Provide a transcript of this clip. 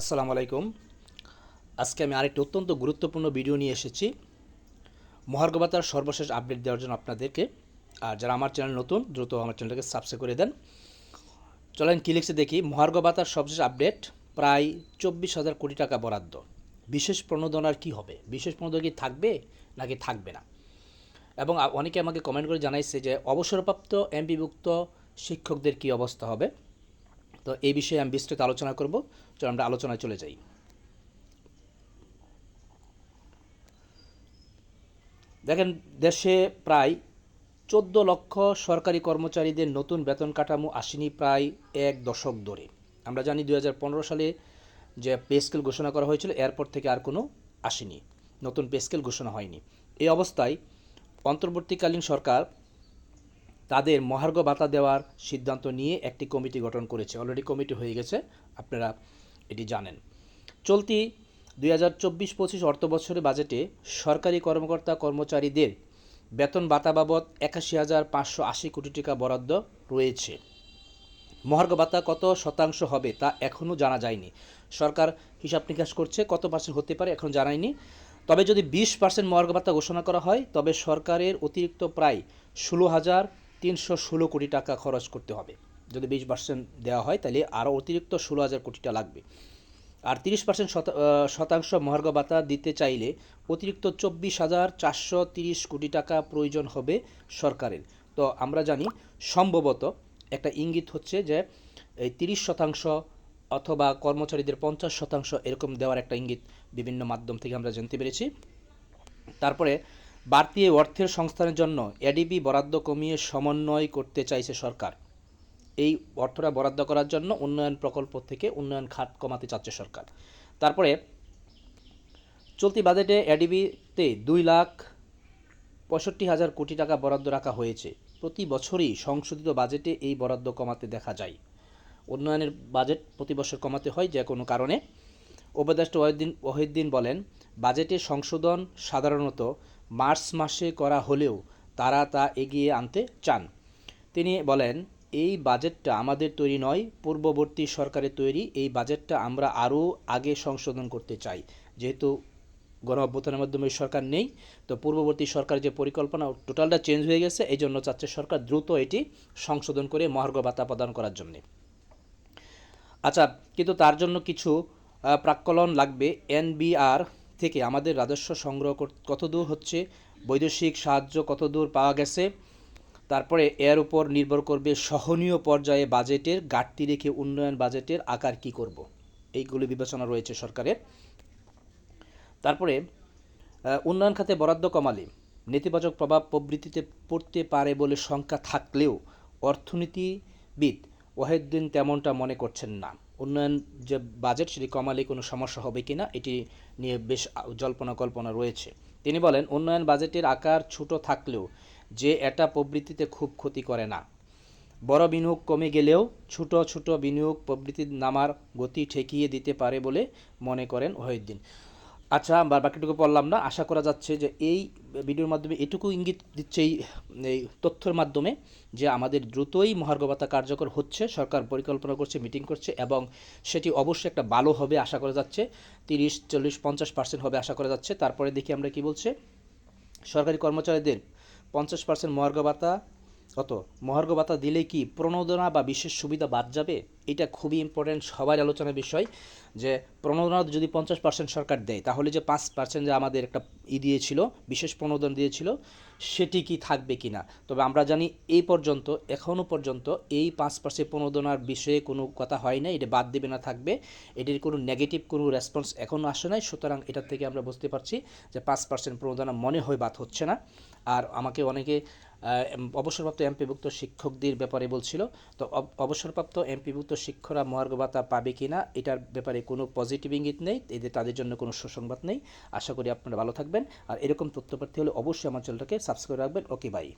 আসসালামু আলাইকুম। আজকে আমি আরেকটি অত্যন্ত গুরুত্বপূর্ণ ভিডিও নিয়ে এসেছি। মহার্ঘ ভাতার সর্বশেষ আপডেট দেওয়ার জন্য আপনাদেরকে। আর যারা আমার চ্যানেল নতুন, দ্রুত আমার চ্যানেলটাকে সাবস্ক্রাইব করে দেন। চলেন কী লিখছে দেখি। মহার্ঘ ভাতার সর্বশেষ আপডেট প্রায় চব্বিশ হাজার কোটি টাকা বরাদ্দ। বিশেষ প্রণোদনার কি হবে? বিশেষ প্রণোদনা কি থাকবে নাকি থাকবে না? এবং অনেকে আমাকে কমেন্ট করে জানাইছে যে, অবসরপ্রাপ্ত এমপিভুক্ত শিক্ষকদের কি অবস্থা হবে? তো এই বিষয়ে আমি বিস্তৃত আলোচনা করব। চলো আমরা আলোচনায় চলে যাই। দেখেন, দেশে প্রায় চোদ্দ লক্ষ সরকারি কর্মচারীদের নতুন বেতন কাঠামো আসেনি প্রায় এক দশক ধরে। আমরা জানি দু হাজার পনেরো সালে যে পে স্কেল ঘোষণা করা হয়েছিল, এরপর থেকে আর কোনো আসেনি। নতুন পে স্কেল ঘোষণা হয়নি। এই অবস্থায় অন্তর্বর্তীকালীন সরকার তাদের মহার্ঘ ভাতা দেওয়ার সিদ্ধান্ত নিয়ে একটি কমিটি গঠন করেছে। অলরেডি কমিটি হয়ে গেছে, আপনারা এটি জানেন। চলতি দুই হাজার চব্বিশ পঁচিশ অর্থ বছরের বাজেটে সরকারি কর্মকর্তা কর্মচারীদের বেতন ভাতা বাবদ একাশি হাজার পাঁচশো আশি কোটি টাকা বরাদ্দ রয়েছে। মহার্ঘ ভাতা কত শতাংশ হবে তা এখনও জানা যায়নি। সরকার হিসাব নিকাশ করছে, কত পার্সেন্ট হতে পারে এখন জানায়নি। তবে যদি বিশ পার্সেন্ট মহার্ঘ ভাতা ঘোষণা করা হয়, তবে সরকারের অতিরিক্ত প্রায় ষোলো হাজার তিনশো ষোলো কোটি টাকা খরচ করতে হবে। যদি বিশ পার্সেন্ট দেওয়া হয়, তাহলে আরও অতিরিক্ত ষোলো হাজার কোটি টাকা লাগবে। আর তিরিশ পার্সেন্ট শতাংশ মহার্ঘ ভাতা দিতে চাইলে অতিরিক্ত চব্বিশ হাজার চারশো তিরিশ কোটি টাকা প্রয়োজন হবে সরকারের। তো আমরা জানি, সম্ভবত একটা ইঙ্গিত হচ্ছে যে, এই তিরিশ শতাংশ অথবা কর্মচারীদের পঞ্চাশ শতাংশ এরকম দেওয়ার একটা ইঙ্গিত বিভিন্ন মাধ্যম থেকে আমরা জানতে পেরেছি। তারপরে বাড়তি অর্থের সংস্থানের জন্য এডিবি বরাদ্দ কমিয়ে সমন্বয় করতে চাইছে সরকার। এই অর্থটা বরাদ্দ করার জন্য উন্নয়ন প্রকল্প থেকে উন্নয়ন খাত কমাতে চাচ্ছে সরকার। তারপরে চলতি বাজেটে এডিবিতে দুই লাখ পঁয়ষট্টি হাজার কোটি টাকা বরাদ্দ রাখা হয়েছে। প্রতি বছরই সংশোধিত বাজেটে এই বরাদ্দ কমাতে দেখা যায়। উন্নয়নের বাজেট প্রতি বছর কমাতে হয় যে কোনো কারণে। উপদেষ্টা ওয়াহিদ্দিন ওয়াহিদ্দিন বলেন বাজেটে সংশোধন সাধারণত মার্চ মাসে করা হলেও তারা তা এগিয়ে আনতে চান। তিনি বলেন, এই বাজেটটা আমাদের তৈরি নয়। পূর্ববর্তী সরকারের তৈরি এই বাজেটটা আমরা আরও আগে সংশোধন করতে চাই। যেহেতু গণ অভ্যুত্থানের মাধ্যমে সরকার নেই, তো পূর্ববর্তী সরকার যে পরিকল্পনা, টোটালটা চেঞ্জ হয়ে গেছে। এই জন্য চাচ্ছে সরকার দ্রুত এটি সংশোধন করে মহার্ঘ ভাতা প্রদান করার জন্যে। আচ্ছা কিন্তু তার জন্য কিছু প্রাক্কলন লাগবে। এনবিআর থেকে আমাদের রাজস্ব সংগ্রহ কর- কতদূর হচ্ছে? বৈদেশিক সাহায্য কতদূর পাওয়া গেছে? তারপরে এর উপর নির্ভর করবে সহনীয় পর্যায়ে বাজেটের ঘাটতি রেখে উন্নয়ন বাজেটের আকার কি করব? এইগুলি বিবেচনা রয়েছে সরকারের। তারপরে উন্নয়ন খাতে বরাদ্দ কমালে নেতিবাচক প্রভাব প্রবৃত্তিতে পড়তে পারে বলে শঙ্কা থাকলেও অর্থনীতিবিদ ওয়াহিদ্দিন তেমনটা মনে করছেন না। উন্নয়ন যে বাজেট সেটি কমালে কোনো সমস্যা হবে কি না এটি নিয়ে বেশ জল্পনা কল্পনা রয়েছে। তিনি বলেন, উন্নয়ন বাজেটের আকার ছোট থাকলেও যে এটা প্রবৃত্তিতে খুব ক্ষতি করে না। বড় বিনিয়োগ কমে গেলেও ছোট ছোট বিনিয়োগ প্রবৃত্তির নামার গতি ঠেকিয়ে দিতে পারে বলে মনে করেন ওহিদ্দিন আচ্ছা বা বাকিটুকু পড়লাম না। আশা করা যাচ্ছে যে এই ভিডিওর মাধ্যমে এটুকু ইঙ্গিত দিচ্ছে এই এই তথ্যের মাধ্যমে যে আমাদের দ্রুতই মহার্ঘ ভাতা কার্যকর হচ্ছে, সরকার পরিকল্পনা করছে, মিটিং করছে এবং সেটি অবশ্যই একটা ভালো হবে, আশা করা যাচ্ছে। তিরিশ, চল্লিশ, পঞ্চাশ পার্সেন্ট হবে, আশা করা যাচ্ছে। তারপরে দেখি আমরা কি বলছে। সরকারি কর্মচারীদের পঞ্চাশ পার্সেন্ট মহার্ঘ ভাতা কত? মহার্ঘ ভাতা দিলে কি প্রণোদনা বা বিশেষ সুবিধা বাদ যাবে? এটা খুবই ইম্পর্টেন্ট সবার আলোচনার বিষয় যে প্রণোদনা যদি পঞ্চাশ পার্সেন্ট সরকার দেয়, তাহলে যে পাঁচ পার্সেন্ট যে আমাদের একটা ই দিয়েছিল, বিশেষ প্রণোদন দিয়েছিল, সেটি কি থাকবে কি না তবে আমরা জানি এই পর্যন্ত এখনও পর্যন্ত এই পাঁচ পার্সেন্ট প্রণোদনার বিষয়ে কোনো কথা হয় না এটা বাদ দেবে না থাকবে। এটির কোনো নেগেটিভ কোনো রেসপন্স এখনও আসে নাই, সুতরাং এটার থেকে আমরা বুঝতে পারছি যে পাঁচ পার্সেন্ট প্রণোদনা মনে হয় বাদ হচ্ছে না। আর আমাকে অনেকে অবসরপ্রাপ্ত এমপিভুক্ত শিক্ষকদের ব্যাপারে বলছিল। তো অব- অবসরপ্রাপ্ত এমপিভুক্ত শিক্ষকরা মহার্ঘ ভাতা পাবে কি না, এটার ব্যাপারে কোনো পজিটিভ ইঙ্গিত নেই, এদের, তাদের জন্য কোনো সুসংবাদ নেই। আশা করি আপনারা ভালো থাকবেন। আর এরকম তথ্য প্রার্থী হলে অবশ্যই আমার চ্যানেলটাকে সাবস্ক্রাইব রাখবেন। Okay bye